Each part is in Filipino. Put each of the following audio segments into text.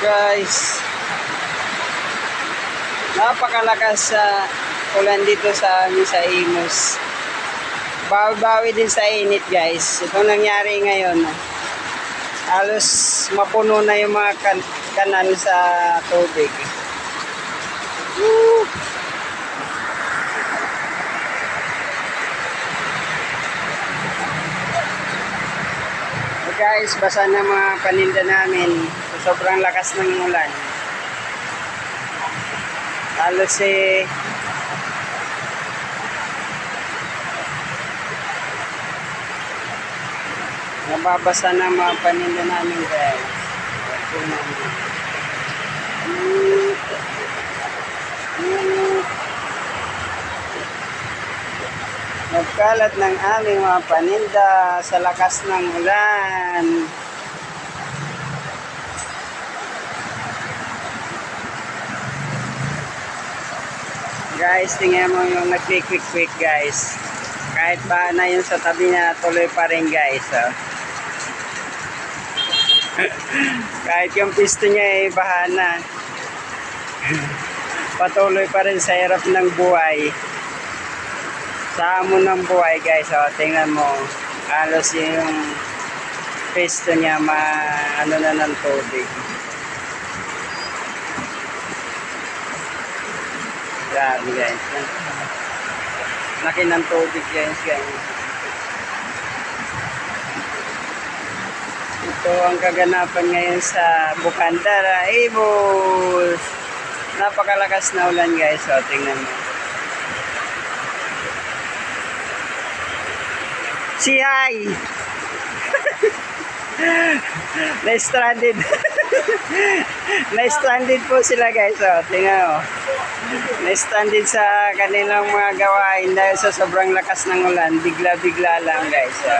guys. Napakalakas sa ulan dito sa amin sa Imus. Bawi-bawi din sa init guys. Ito nangyari ngayon. Halos mapuno na yung mga kan- kanal sa tubig. Woo! Guys, basa na mga paninda namin. So, sobrang lakas ng ulan. Halos eh, nababasa na mga paninda namin guys. Ito na. Mm. Mm. Nagkalat ng aming mga paninda sa lakas ng ulan. Guys, tingnan mo yung nag-quick-quick guys. Kahit ba na yun sa tabi niya, tuloy pa rin guys. Oh. Kahit yung pisto niya ay bahana. Patuloy pa rin sa hirap ng buhay. Sa amo ng buhay guys. Oh, tingnan mo. Halos yung pisto niya ma ano na ng tubig. Grabe guys. Laki ng tubig guys guys. Ito ang kaganapan ngayon sa Bukandara, Ibus. Napakalakas na ulan guys. O, tingnan mo. Si Hi! Na-stranded. Na-stranded po sila guys. O, tingnan mo. Na-stranded sa kanilang mga gawain dahil sa sobrang lakas ng ulan. Bigla-bigla lang guys. O.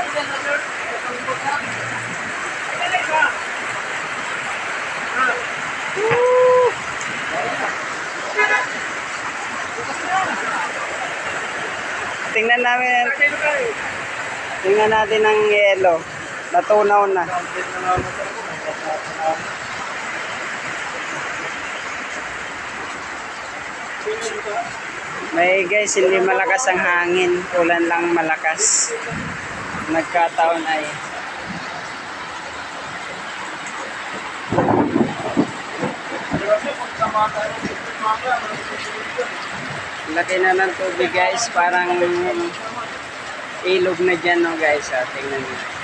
Tingnan namin, tingnan natin ang yelo. Natunaw na. May guys, hindi malakas ang hangin. Ulan lang malakas. Nagkataon ay. Laki na ng tubig guys. Parang ilog na dyan no guys. Ah, tingnan nyo.